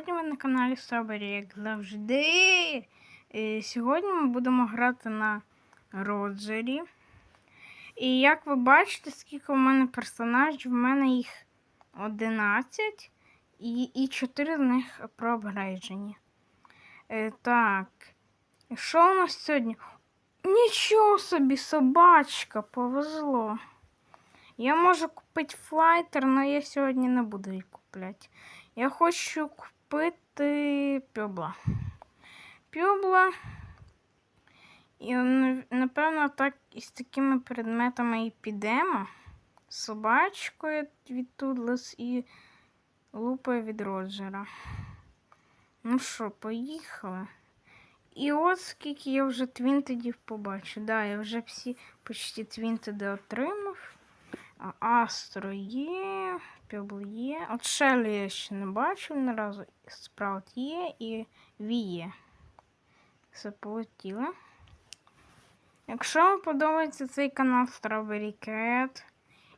Сьогодні ми на каналі Strawberry, як завжди. І сьогодні ми будемо грати на Роджері. І як ви бачите, скільки в мене персонажів, в мене їх 11 і, і 4 з них проапгрейджені. Е, так. Що у нас сьогодні? Нічого собі, собачка, повезло. Я можу купити флайтер, але я сьогодні не буду її купляти. Я хочу купити пьобла. Пьобла. І напевно так із такими предметами і підемо. Собачкою від Тудлес і лупою від Роджера. Ну що, поїхали. І от скільки я вже твінтедів побачу. Да, я вже всі почти твінтеди отримав. Астро є, Пебл є. От Шелі я ще не бачив ні разу. Спраут є і Ві є. Все полетіло. Якщо вам подобається цей канал Strawberry Cat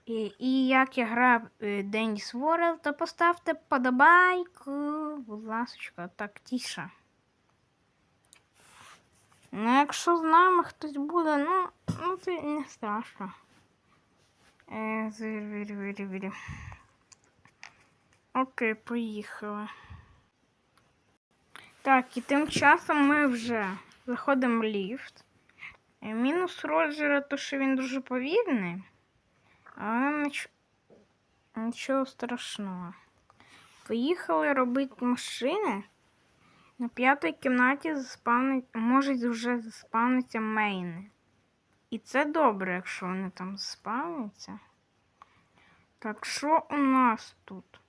і, і як я граю е, Денніс Ворел, то поставте подобайку. Будь ласка, так тіше. Ну, якщо з нами хтось буде, ну, ну це не страшно. Окей, поїхали. Так, і тим часом ми вже заходимо в ліфт. Е, Мінус Роджера, то що він дуже повільний, але ніч... нічого страшного. Поїхали робити машини. На п'ятій кімнаті заспавнить, можуть вже заспавнитися мейни. І це добре, якщо вони там заспавняться. Так, що у нас тут?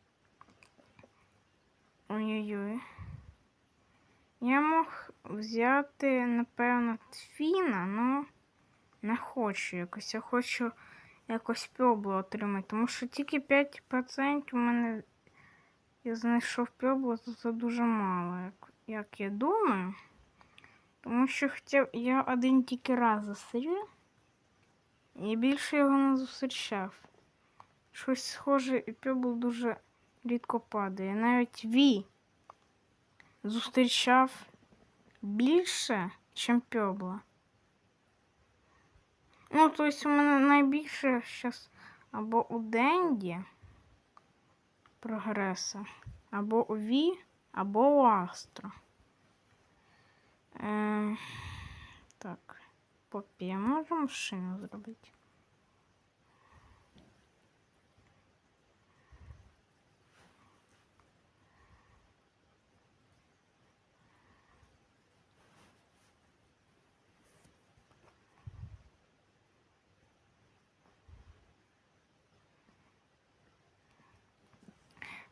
Ой-ой-ой. Я мог взяти, напевно, Тфіна, але не хочу якось. Я хочу якось пьобло отримати, тому що тільки 5% у мене я знайшов пьобло, то це дуже мало, як я думаю. Тому що хоча я один тільки раз застрів, і більше його не зустрічав. Щось схоже, і пьобл дуже рідко падає. Навіть Ві зустрічав більше, ніж пьобла. Ну, тобто у мене найбільше зараз або у Денді прогреса, або у Ві, або у Астро. Ем, так, попі, я можу машину зробити.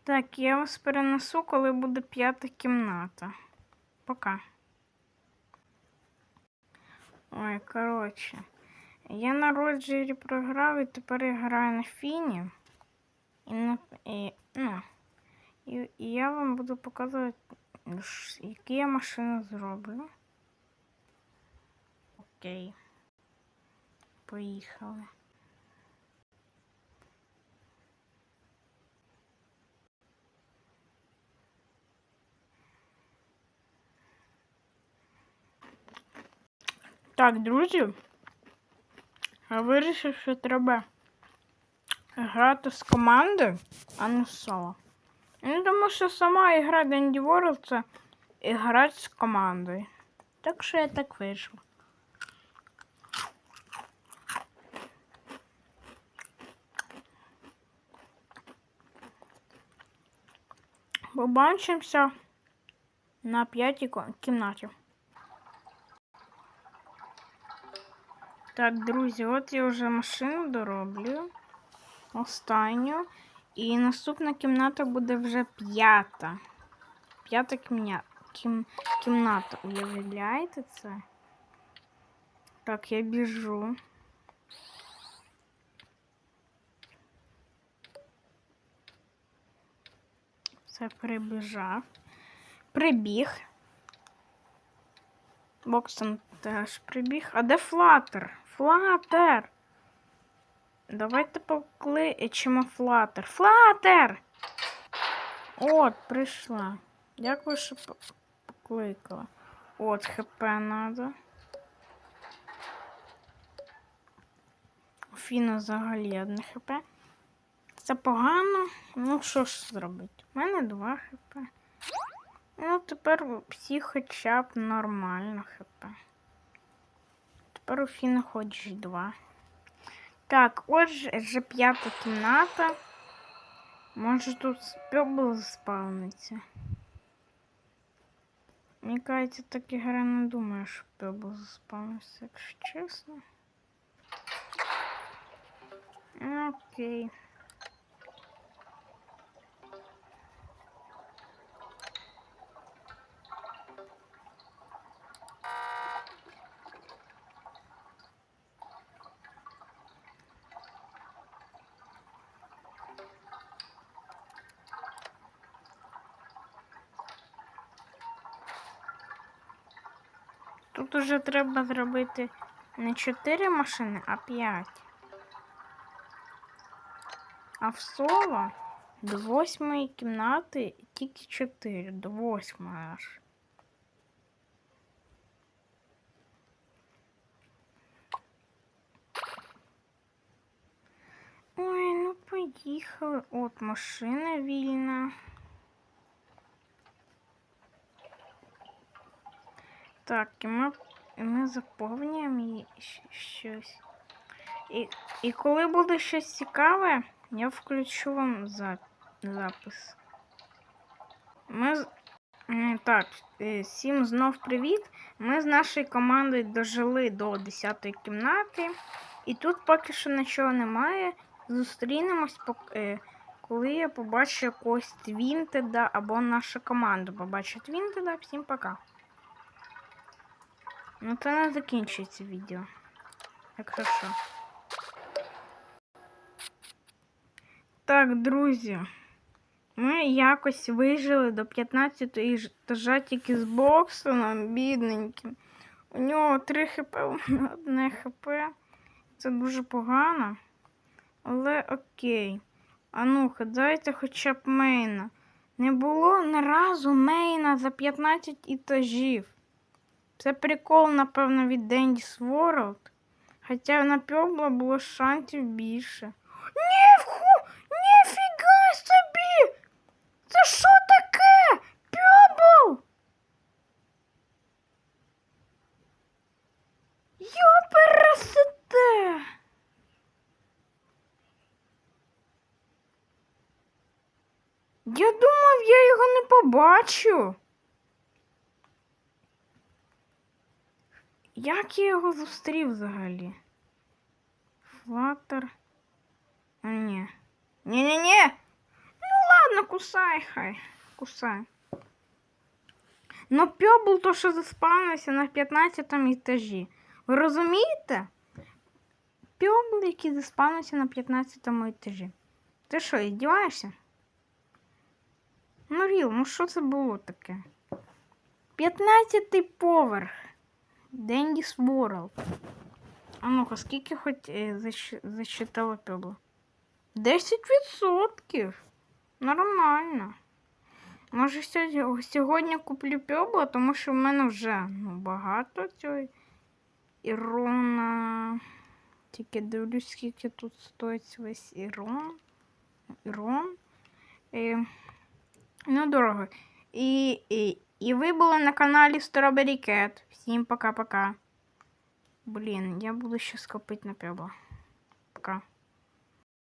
Так, я вас перенесу, коли буде п'ята кімната. Пока. Ой, коротше. Я на Роджері програв і тепер я граю на Фіні. І, на, і, ну, і, і я вам буду показувати, які я машини зроблю. Окей. Поїхали. Так, друзі. Я вирішив, що треба грати з командою, а не з соло. Ну, тому що сама ігра Денді World це і грати з командою. Так що я так вийшов. Побачимося на п'ятій кімнаті. Так, друзі, от я вже машину дороблю. Останню. І наступна кімната буде вже п'ята. П'ята кім... кімната. Уявляєте це? Так, я біжу. Все прибіжав. Прибіг. Боксон теж прибіг. А де Флатер? Флатер! Давайте покличемо Флатер. Флатер! От, прийшла. Дякую, що покликала. От ХП надо. Фіна взагалі одне ХП. Це погано. Ну, що ж зробити? У мене два ХП. Ну, тепер всі хоча б нормально ХП. У хоч два. Так, ось вже п'ята кімната. Може тут пьобл спавниться. Мені кажеться, так ігра не думає, що пьобл заспавниться, якщо чесно. Окей. Тут уже треба зробити не 4 машини, а 5. А в соло до восьмої кімнати тільки 4, до восьмої аж. Ой, ну поїхали. От машина вільна. Так, і ми, і ми заповнюємо її щось. І, і коли буде щось цікаве, я включу вам за, запис. Ми так, е, всім знов привіт. Ми з нашою командою дожили до 10 кімнати. І тут поки що нічого немає. Зустрінемось, е, коли я побачу якогось Твінтеда або нашу команду побачить Твінтеда. Всім пока. Ну, це не закінчується відео. Якщо що. Так, друзі. Ми якось вижили до 15 етажа тільки з Боксоном, бідненьким. У нього 3 хп, у мене одне хп. Це дуже погано. Але окей. А ну-ка, дайте хоча б мейна. Не було ні разу мейна за 15 етажів. Це прикол, напевно, від Dendy's World. Хоча на Пьобла було шансів більше. Ніфху! Ніфіга собі! Це що таке? Пьобл! Йопересете! Я думав, я його не побачу. Як я його зустрів взагалі? Флаттер. А, ні. Ні-ні-ні. Ну ладно, кусай хай. Кусай. Ну, пьобл то, що заспавнився на 15 етажі. Ви розумієте? Пьобл, який заспавнився на 15 етажі. Ти що, ідіваєшся? Ну, Ріл, ну що це було таке? 15 поверх. Денніс World. А ну-ка, скільки хоч е, защ... засчитала Пьобла? 10%. Нормально. Може, сьогодні, сьогодні куплю Пьобла, тому що в мене вже ну, багато цього ірона. Тільки дивлюсь, скільки тут стоїть весь ірон. Ірон. Е, ну, дорого. І, і, і ви були на каналі Strawberry Cat. Всім пока-пока. Блін, я буду ще скопити на. Пока.